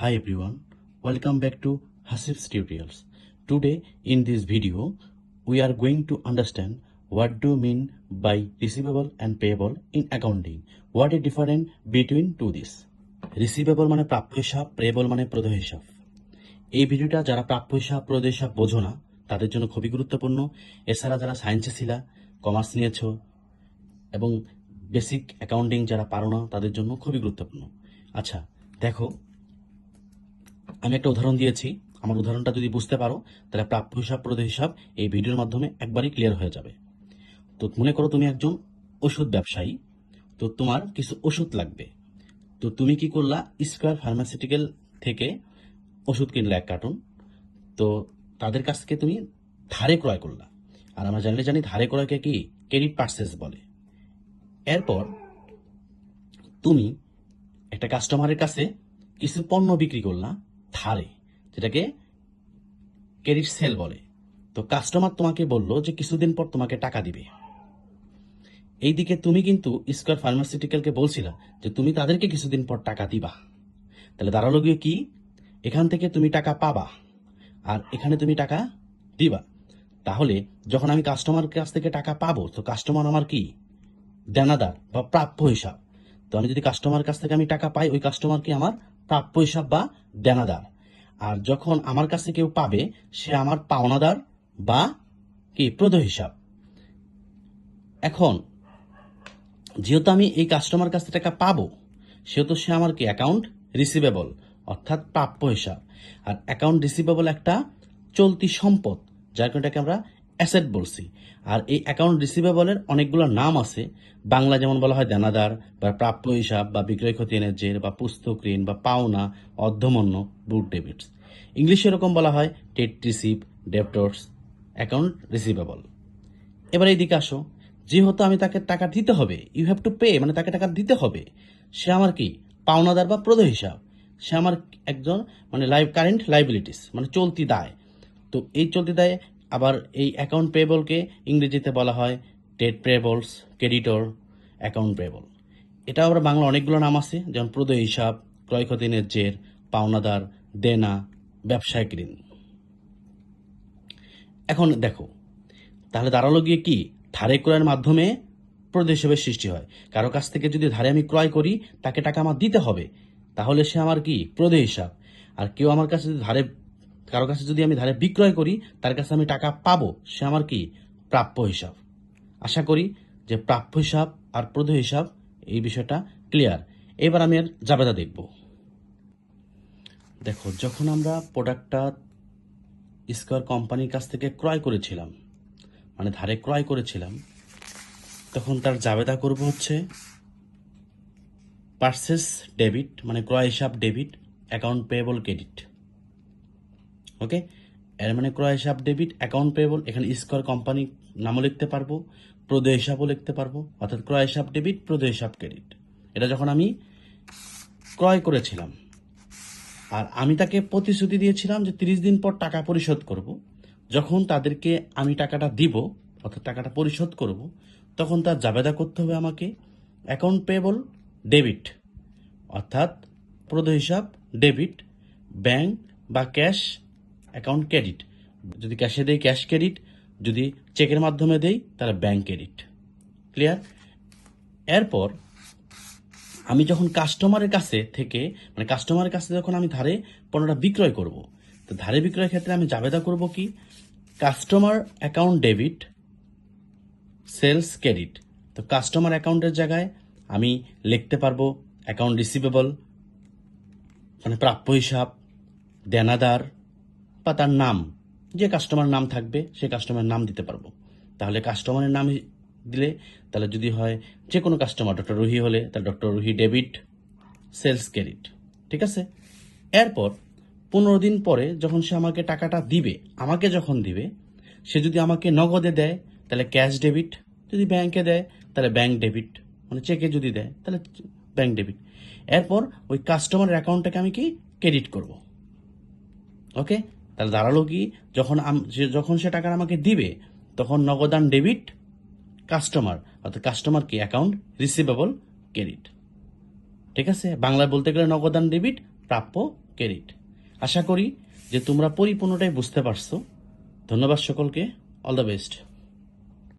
Hi everyone, welcome back to Hasif's Tutorials. Today in this video, we are going to understand what do you mean by receivable and payable in accounting. What is different between two this? Receivable মানে প্রাপ্য হিসাব, payable মানে প্রদেয় হিসাব। এই ভিডিওটা যারা প্রাপ্য হিসাব প্রদেয় হিসাব বোঝো না তাদের জন্য খুবই গুরুত্বপূর্ণ এছাড়া যারা সায়েন্সে ছিলা কমার্স নিয়েছো এবং বেসিক অ্যাকাউন্টিং যারা পারো না তাদের জন্য খুবই গুরুত্বপূর্ণ আচ্ছা দেখো আমি একটা উদাহরণ দিয়েছি। আমার উদাহরণটা যদি বুঝতে পারো, তাহলে প্রাপ্য হিসাব প্রদেয় হিসাব এই ভিডিওর মাধ্যমে একবারই ক্লিয়ার হয়ে যাবে। তো মনে করো তুমি একজন ওষুধ ব্যবসায়ী, তো তোমার কিছু ওষুধ লাগবে। তো তুমি কি করলা স্কোয়ার ফার্মাসিউটিক্যাল থেকে ওষুধ কিনলে এক কার্টুন, তো তাদের কাছ থেকে তুমি ধারে ক্রয় করলা। আর আমরা জানলে জানি ধারে ক্রয়কে কি? ক্রেডিট পার্সেস বলে। এরপর তুমি একটা কাস্টমারের কাছে কিছু পণ্য বিক্রি করলা ধারে, যেটাকে ক্রেডিট সেল বলে। তো কাস্টমার তোমাকে বলল যে কিছুদিন পর তোমাকে টাকা দিবে। এইদিকে তুমি কিন্তু স্কোয়ার ফার্মাসিউটিক্যালকে বলছিলা যে তুমি তাদেরকে কিছুদিন পর টাকা দিবা। তাহলে দাঁড়াল গিয়ে কি? এখান থেকে তুমি টাকা পাবা আর এখানে তুমি টাকা দিবা। তাহলে যখন আমি কাস্টমার কাছ থেকে টাকা পাবো, তো কাস্টমার আমার কি? দেনাদার বা প্রাপ্য হিসাব। তো আমি যদি কাস্টমার কাছ থেকে আমি টাকা পাই, ওই কাস্টমার কি আমার প্রাপ্য হিসাব বা দেনাদার? আর যখন আমার কাছে কেউ পাবে, সে আমার পাওনাদার বা কি প্রদ হিসাব। এখন, যেহেতু আমি এই কাস্টমার কাছ থেকে টাকা পাবো, সেহেতু সে আমার কি অ্যাকাউন্ট রিসিভেবল অর্থাৎ প্রাপ্য হিসাব। আর অ্যাকাউন্ট রিসিভেবল একটা চলতি সম্পদ, যার কারণে আমরা অ্যাসেট বলছি। আর এই অ্যাকাউন্ট রিসিভেবলের অনেকগুলো নাম আছে। বাংলা যেমন বলা হয় দেনাদার বা প্রাপ্য হিসাব বা বিক্রয় ক্ষতি জের বা পুস্তক ঋণ বা পাওনা, অর্ধমন্য বুট ডেবিটস ইংলিশে এরকম বলা হয় debt receive debtors account receivable এবার এইদিকে আসো। যেহেতু আমি তাকে টাকা দিতে হবে ইউ হ্যাভ টু পে মানে তাকে টাকা দিতে হবে, সে আমার কি? পাওনাদার বা প্রদ হিসাব। সে আমার একজন মানে লাইভ কারেন্ট লাইবিলিটিস মানে চলতি দায়। তো এই চলতি দায়ে আবার এই অ্যাকাউন্ট পেয়েবলকে ইংরেজিতে বলা হয় debt payables creditor account payable এটা আবার বাংলা অনেকগুলো নাম আছে, যেমন প্রদয় হিসাব ক্রয়ক্ষতি জের, পাওনাদার, দেনা, ব্যবসায়িক ঋণ। এখন দেখো, তাহলে দাঁড়াল গিয়ে কি? ধারে ক্রয়ের মাধ্যমে প্রদেশ হিসেবে সৃষ্টি হয়। কারও কাছ থেকে যদি ধারে আমি ক্রয় করি, তাকে টাকা আমার দিতে হবে, তাহলে সে আমার কি? প্রদেয় হিসাব। আর কেউ আমার কাছে যদি ধারে কারও কাছে যদি আমি ধারে বিক্রয় করি, তার কাছে আমি টাকা পাবো, সে আমার কি? প্রাপ্য হিসাব। আশা করি যে প্রাপ্য হিসাব আর প্রদ হিসাব এই বিষয়টা ক্লিয়ার এবার আমি এর জাবেদা দেখব। দেখো, যখন আমরা প্রোডাক্টটা স্কোয়ার কোম্পানির কাছ থেকে ক্রয় করেছিলাম মানে ধারে ক্রয় করেছিলাম, তখন তার জাবেদা করব হচ্ছে পার্সেস ডেবিট মানে ক্রয় হিসাব debit account payable credit okay এর মানে ক্রয় হিসাব ডেবিট অ্যাকাউন্ট পেয়েবল এখানে স্কোয়ার কোম্পানি নামও লিখতে পারব, প্রদেয় হিসাবও লিখতে পারব, অর্থাৎ ক্রয় হিসাব ডেবিট প্রদেয় হিসাব ক্রেডিট এটা যখন আমি ক্রয় করেছিলাম, আর আমি তাকে প্রতিশ্রুতি দিয়েছিলাম যে তিরিশ দিন পর টাকা পরিশোধ করব, যখন তাদেরকে আমি টাকাটা দিব, অর্থাৎ টাকাটা পরিশোধ করব, তখন তার জাবেদা করতে হবে আমাকে অ্যাকাউন্ট পেয়েবল ডেবিট অর্থাৎ প্রদ হিসাব ডেবিট ব্যাংক বা ক্যাশ অ্যাকাউন্ট ক্রেডিট। যদি ক্যাশে দেই ক্যাশ ক্রেডিট, যদি চেকের মাধ্যমে দেই তাহলে ব্যাংক ক্রেডিট। ক্লিয়ার? এরপর আমি যখন কাস্টমারের কাছে থেকে মানে কাস্টমারের কাছে যখন আমি ধারে পণ্যটা বিক্রয় করব, তো ধারে বিক্রয়ের ক্ষেত্রে আমি জাবেদা করব কি? Customer account debit, sales credit. তো কাস্টমার অ্যাকাউন্টের জায়গায় আমি লিখতে পারব অ্যাকাউন্ট রিসিভেবল মানে প্রাপ্য হিসাব, দেনাদার বা তার নাম, যে কাস্টমার নাম থাকবে, সে কাস্টমারের নাম দিতে পারব। তাহলে কাস্টমারের নাম দিলে, তাহলে যদি হয় যে কোনো কাস্টমার ডক্টর রুহি হলে, তাহলে doctor Ruhi debit sales credit ঠিক আছে? এরপর পনেরো দিন পরে যখন সে আমাকে টাকাটা দিবে, আমাকে যখন দিবে, সে যদি আমাকে নগদে দেয়, তাহলে ক্যাশ ডেবিট যদি ব্যাংকে দেয়, তাহলে ব্যাংক ডেবিট মানে চেকে যদি দেয়, তাহলে ব্যাংক ডেবিট এরপর ওই কাস্টমারের অ্যাকাউন্টটাকে আমি কি? ক্রেডিট করব। ওকে তাহলে দাঁড়াল কি? যখন যখন সে টাকা আমাকে দিবে, তখন নগদান ডেবিট কাস্টমার অর্থাৎ কাস্টমার কি? অ্যাকাউন্ট রিসিভেবল ক্রেডিট ঠিক আছে? বাংলায় বলতে গেলে নগদান ডেবিট প্রাপ্য ক্রেডিট আশা করি যে তোমরা পরিপূর্ণটাই বুঝতে পারছ। ধন্যবাদ সকলকে। All the best